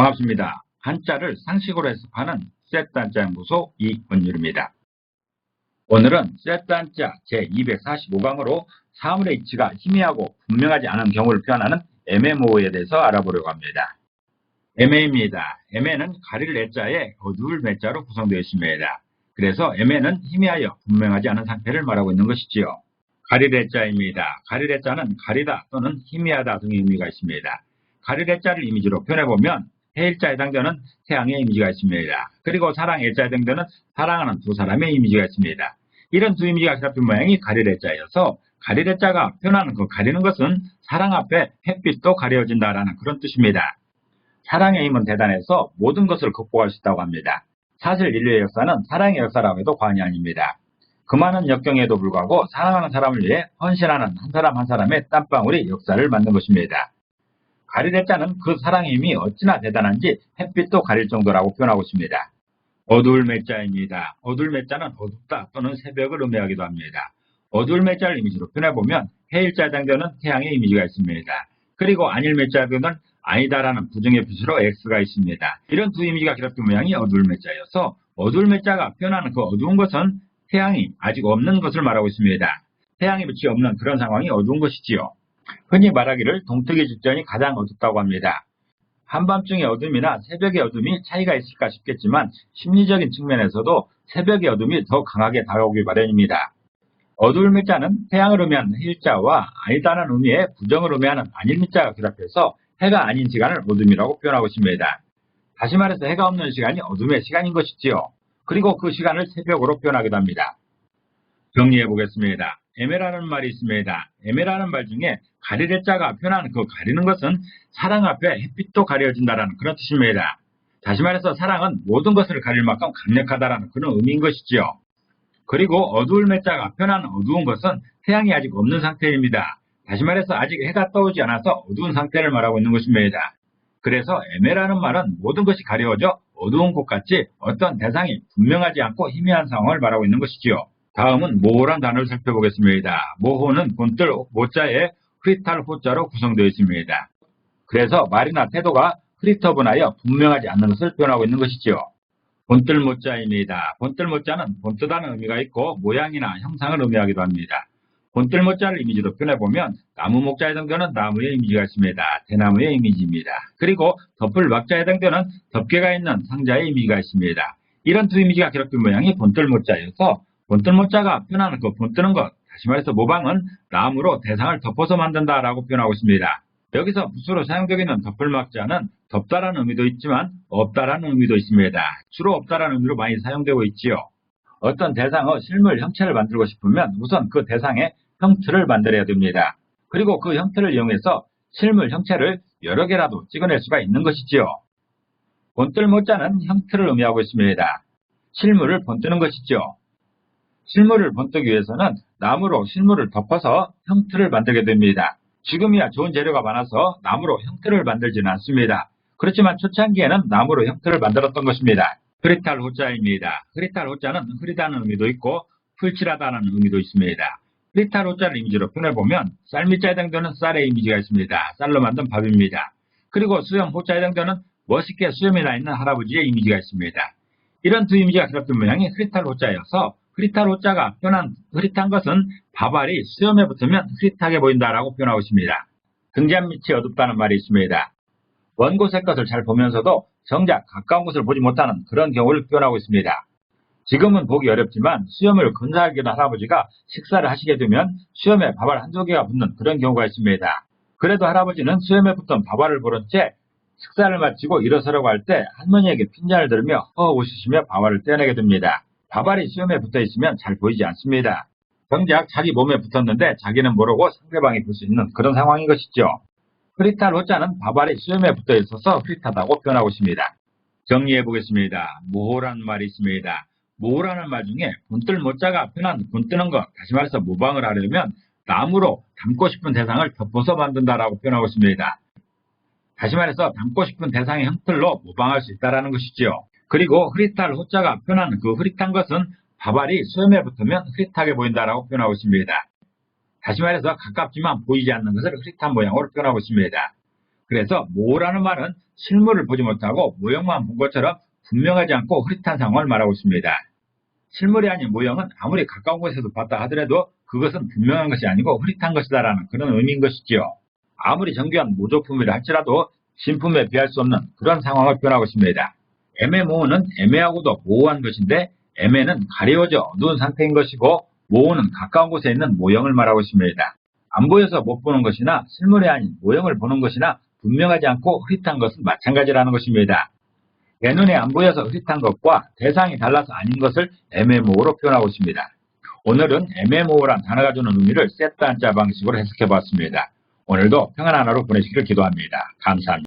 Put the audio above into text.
반갑습니다. 한자를 상식으로 해석하는 셋단자 연구소 이원율입니다. 오늘은 셋단자 제245강으로 사물의 이치가 희미하고 분명하지 않은 경우를 표현하는 MMO에 대해서 알아보려고 합니다. MM입니다. MM은 가릴 내자에 어두울 매자로 구성되어 있습니다. 그래서 MM은 희미하여 분명하지 않은 상태를 말하고 있는 것이지요. 가릴 내자입니다. 가릴 내자는 가리다 또는 희미하다 등의 의미가 있습니다. 가릴 내자를 이미지로 표현해보면 해일자에 해당되는 태양의 이미지가 있습니다. 그리고 사랑 일자에 해당되는 사랑하는 두 사람의 이미지가 있습니다. 이런 두 이미지가 결합된 모양이 가리레자여서 가리레자가 표현하는 그 가리는 것은 사랑 앞에 햇빛도 가려진다라는 그런 뜻입니다. 사랑의 힘은 대단해서 모든 것을 극복할 수 있다고 합니다. 사실 인류의 역사는 사랑의 역사라고 해도 과언이 아닙니다. 그 많은 역경에도 불구하고 사랑하는 사람을 위해 헌신하는 한 사람 한 사람의 땀방울이 역사를 만든 것입니다. 가리레자는 그 사랑의 힘이 어찌나 대단한지 햇빛도 가릴 정도라고 표현하고 있습니다. 어두울 매 자입니다. 어두울 매 자는 어둡다 또는 새벽을 의미하기도 합니다. 어두울 매 자를 이미지로 표현해보면 해일자에 해당되는 태양의 이미지가 있습니다. 그리고 안일 매자에는 아니다라는 부정의 빛으로 X가 있습니다. 이런 두 이미지가 결합된 모양이 어두울 매 자여서 어두울 매 자가 표현하는 그 어두운 것은 태양이 아직 없는 것을 말하고 있습니다. 태양의 빛이 없는 그런 상황이 어두운 것이지요. 흔히 말하기를 동트기 직전이 가장 어둡다고 합니다. 한밤중의 어둠이나 새벽의 어둠이 차이가 있을까 싶겠지만 심리적인 측면에서도 새벽의 어둠이 더 강하게 다가오길 마련입니다. 어두울 밑자는 태양을 의미하는 일자와 아니다는 의미의 부정을 의미하는 밑자가 결합해서 해가 아닌 시간을 어둠이라고 표현하고 있습니다. 다시 말해서 해가 없는 시간이 어둠의 시간인 것이지요. 그리고 그 시간을 새벽으로 표현하기도 합니다. 정리해 보겠습니다. 에메라는 말이 있습니다. 에메라는 말 중에 가리레 자가 표현하는 그 가리는 것은 사랑 앞에 햇빛도 가려진다라는 그런 뜻입니다. 다시 말해서 사랑은 모든 것을 가릴 만큼 강력하다라는 그런 의미인 것이지요. 그리고 어두울 매 자가 표현하는 어두운 것은 태양이 아직 없는 상태입니다. 다시 말해서 아직 해가 떠오지 않아서 어두운 상태를 말하고 있는 것입니다. 그래서 에메라는 말은 모든 것이 가려워져 어두운 곳같이 어떤 대상이 분명하지 않고 희미한 상황을 말하고 있는 것이지요. 다음은 모호란 단어를 살펴보겠습니다. 모호는 본뜰 모자에 크리탈 호자로 구성되어 있습니다. 그래서 말이나 태도가 크리터분하여 분명하지 않는 것을 표현하고 있는 것이지요. 본뜰 모자입니다. 본뜰 모자는 본뜨다는 의미가 있고 모양이나 형상을 의미하기도 합니다. 본뜰 모자를 이미지로 표현해보면 나무 목자에 해당되는 나무의 이미지가 있습니다. 대나무의 이미지입니다. 그리고 덮을 막자에 해당되는 덮개가 있는 상자의 이미지가 있습니다. 이런 두 이미지가 결합된 모양이 본뜰 모자여서 본뜰 모자가 표현하는 그 본뜨는 것, 다시 말해서 모방은 나무로 대상을 덮어서 만든다라고 표현하고 있습니다. 여기서 붓으로 사용되고 있는 덮을 막자는 덮다라는 의미도 있지만 없다라는 의미도 있습니다. 주로 없다라는 의미로 많이 사용되고 있지요. 어떤 대상의 실물 형체를 만들고 싶으면 우선 그 대상의 형틀을 만들어야 됩니다. 그리고 그 형태를 이용해서 실물 형체를 여러 개라도 찍어낼 수가 있는 것이지요. 본뜰 모자는 형틀을 의미하고 있습니다. 실물을 본뜨는 것이죠. 실물을 본뜨기 위해서는 나무로 실물을 덮어서 형틀을 만들게 됩니다. 지금이야 좋은 재료가 많아서 나무로 형틀을 만들지는 않습니다. 그렇지만 초창기에는 나무로 형틀을 만들었던 것입니다. 흐리탈 호자입니다. 흐리탈 호자는 흐리다는 의미도 있고 풀칠하다는 의미도 있습니다. 흐리탈 호자를 이미지로 표현해보면 쌀밑자에 해당되는 쌀의 이미지가 있습니다. 쌀로 만든 밥입니다. 그리고 수염 호자에 해당되는 멋있게 수염이 나 있는 할아버지의 이미지가 있습니다. 이런 두 이미지가 결합된 모양이 흐리탈 호자여서 흐릿한 호자가 표현한 흐릿한 것은 밥알이 수염에 붙으면 흐릿하게 보인다라고 표현하고 있습니다. 등잔 밑이 어둡다는 말이 있습니다. 먼 곳의 것을 잘 보면서도 정작 가까운 곳을 보지 못하는 그런 경우를 표현하고 있습니다. 지금은 보기 어렵지만 수염을 근사하게 한 할아버지가 식사를 하시게 되면 수염에 밥알 한두 개가 붙는 그런 경우가 있습니다. 그래도 할아버지는 수염에 붙은 밥알을 보는 채 식사를 마치고 일어서려고 할 때 할머니에게 핀잔을 들으며 허 웃으시며 밥알을 떼어내게 됩니다. 밥알이 수염에 붙어 있으면 잘 보이지 않습니다. 정작 자기 몸에 붙었는데 자기는 모르고 상대방이 볼 수 있는 그런 상황인 것이죠. 흐릿한 호자는 밥알이 수염에 붙어 있어서 흐릿하다고 표현하고 있습니다. 정리해 보겠습니다. 모호라는 말이 있습니다. 모호라는 말 중에 본뜰 모자가 표현한 본뜨는 것, 다시 말해서 모방을 하려면 나무로 담고 싶은 대상을 덮어서 만든다라고 표현하고 있습니다. 다시 말해서 담고 싶은 대상의 형틀로 모방할 수 있다는 것이지요. 그리고 흐릿할 호자가 표현하는 그 흐릿한 것은 밥알이 수염에 붙으면 흐릿하게 보인다라고 표현하고 있습니다. 다시 말해서 가깝지만 보이지 않는 것을 흐릿한 모양으로 표현하고 있습니다. 그래서 모라는 말은 실물을 보지 못하고 모형만 본 것처럼 분명하지 않고 흐릿한 상황을 말하고 있습니다. 실물이 아닌 모형은 아무리 가까운 곳에서 봤다 하더라도 그것은 분명한 것이 아니고 흐릿한 것이다라는 그런 의미인 것이지요. 아무리 정교한 모조품이라 할지라도 진품에 비할 수 없는 그런 상황을 표현하고 있습니다. 애매모호는 애매하고도 모호한 것인데 애매는 가려워져 어두운 상태인 것이고 모호는 가까운 곳에 있는 모형을 말하고 있습니다. 안 보여서 못 보는 것이나 실물이 아닌 모형을 보는 것이나 분명하지 않고 흐릿한 것은 마찬가지라는 것입니다. 내 눈에 안 보여서 흐릿한 것과 대상이 달라서 아닌 것을 애매모호로 표현하고 있습니다. 오늘은 애매모호란 단어가 주는 의미를 세트 한자 방식으로 해석해 봤습니다. 오늘도 평안한 하루 보내시기를 기도합니다. 감사합니다.